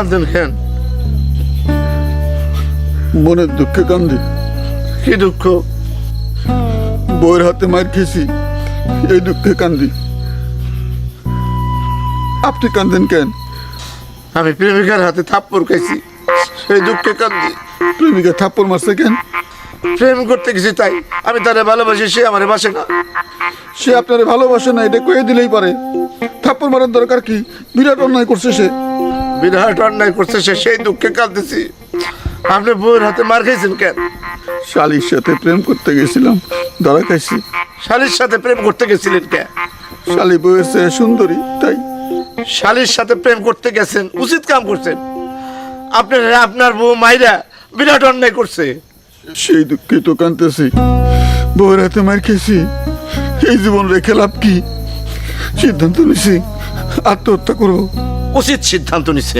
কান্দেন কেন মনের দুঃখে কান্দি। কি দুঃখ? বউয়ের হাতে মার খেয়েছি এই দুঃখে কান্দি। আপনি কান্দেন কেন? আমি প্রেমিকার হাতে থাপ্পড় খাইছি সেই দুঃখে কান্দি। প্রেমিকা থাপ্পড় মারছে কেন? প্রেম করতে গেছি তাই আমি তারে ভালোবাসি সে আমার বাসে না। সে আপনার ভালোবাসে না এটা কয়ে দিলেই পারে। মারার দরকার কি? বিরাট অন্যায় করছে সে। বিরাট অন্যায় করছে সে সেই দুঃখে কাঁদতেছি। আপনি বউয়ের হাতে মার খাইছেন কেন? শালির সাথে প্রেম করতে গেছিলাম ধরা খাইছি। শালির সাথে প্রেম করতে গেছিলেন কেন শালি বউয়ের চেয়ে সুন্দরী তাই। শালির সাথে প্রেম করতে গেছেন উচিত কাম করছেন। আপনার আপনার বউ মাইরা বিরাট অন্যায় করছে। সেই দুঃখে তো কাঁদতেছি। বউয়ের হাতে মার খেয়েছি। এই জীবন রেখে লাভ কি? সিদ্ধান্ত নিছি। আত্মহত্যা করব উচিত সিদ্ধান্ত নিচ্ছে